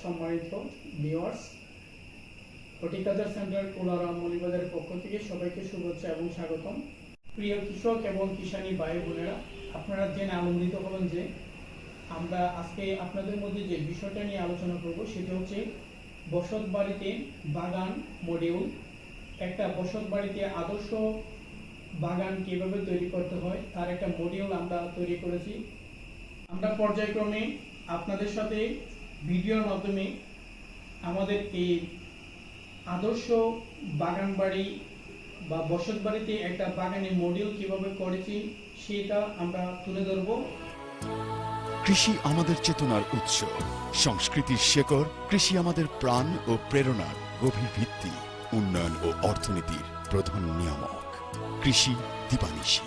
সম্মানিত viewers horticulture centre Kolara মলিবাজারের পক্ষ থেকে সবাইকে শুভেচ্ছা এবং স্বাগতম। প্রিয় কৃষক এবং কিষানী ভাই বোনেরা, আপনারা জেনে আনন্দিত হবেন যে আমরা আজকে আপনাদের মধ্যে যে বিষয়টা নিয়ে আলোচনা করব সেটা হচ্ছে বসত বাড়িতে বাগান মডিউল। একটা বসত বাড়িতে আদর্শ বাগান কীভাবে তৈরি করতে হয়, তার একটা মডিউল আমরা তৈরি করেছি। আমরা পর্যায়ক্রমে আপনাদের সাথে ভিডিওর মাধ্যমে আমাদের এই আদর্শ বাগান বাড়ি বা বসত বাড়িতে একটা বাগানের মডিউল কীভাবে করেছি সেটা আমরা তুলে ধরবো। কৃষি আমাদের চেতনার উৎস। সংস্কৃতির শেকড়, কৃষি আমাদের প্রাণ ও প্রেরণার গভীর ভিত্তি, উন্নয়ন ও অর্থনীতির প্রধান নিয়ামক। কৃষি দিবানিশি।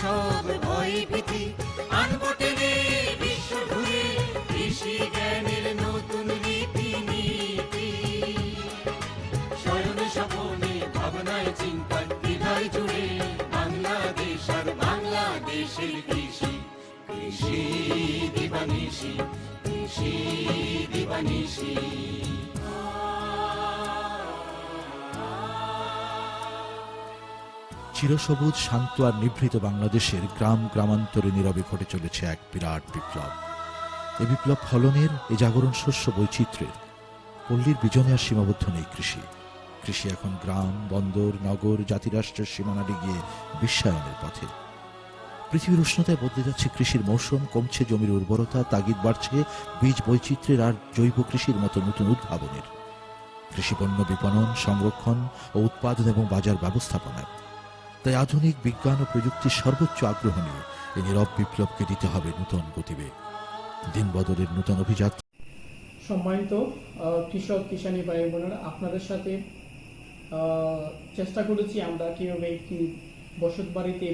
সব ভয় ভীতি। আনব টেনে বিশ্ব ঘুরে কৃষি জ্ঞানের নতুন রীতি নীতি। স্বয়ং স্বপনে ভাবনায় চিন্তায় হৃদয় জুড়ে বাংলাদেশ আর বাংলাদেশের কৃষি। কৃষি দিবানিশি কৃষি দিবানিশি। চিরসবুজ, শান্ত আর নিভৃত বাংলাদেশের গ্রাম, গ্রামান্তরে নীরবে ঘটে চলেছে এক বিরাট বিপ্লব। এ বিপ্লব ফলনের, এ জাগরণ শস্য বৈচিত্র্যের। পল্লীর বিজনে আর সীমাবদ্ধ নেই কৃষি। কৃষি এখন গ্রাম, বন্দর, নগর, জাতিরাষ্ট্রের সীমানা ডিগিয়ে বিশ্বায়নের পথে। পৃথিবীর উষ্ণতায় বদলে যাচ্ছে কৃষির মৌসুম, কমছে জমির উর্বরতা, তাগিদ বাড়ছে বীজ বৈচিত্র্যের আর জৈব কৃষির মতো নতুন উদ্ভাবনের। কৃষিপণ্য বিপণন, সংরক্ষণ ও উৎপাদন এবং বাজার ব্যবস্থাপনায় তাই আধুনিক বিজ্ঞান ও প্রযুক্তির সর্বোচ্চ আগ্রহ নিয়ে এই নীরব বিপ্লবকে দিতে হবে নূতন গতিবেগ। দিন বদলের নূতন অভিযাত্রা। সম্মানিত কৃষক, কিষানী ভাই বোনেরা, আপনাদের সাথে চেষ্টা করেছি আমরা কীভাবে একটি বসত বাড়িতে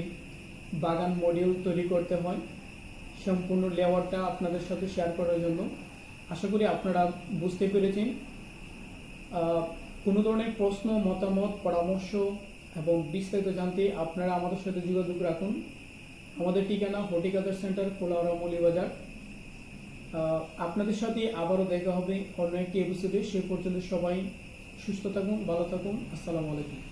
বাগান মডিউল তৈরি করতে হয়, সম্পূর্ণ লেআউটটা আপনাদের সাথে শেয়ার করার জন্য। আশা করি আপনারা বুঝতে পেরেছেন। কোনো ধরনের প্রশ্ন, মতামত, পরামর্শ এবং বিস্তারিত জানতে আপনারা আমাদের সাথে যোগাযোগ রাখুন। আমাদের ঠিকানা হর্টিকালচার সেন্টার কোলাউড়া মলিবাজার। আপনাদের সাথে আবারও দেখা হবে অন্য একটি এপিসোডে সে পর্যন্ত সবাই সুস্থ থাকুন, ভালো থাকুন। আসসালামু আলাইকুম।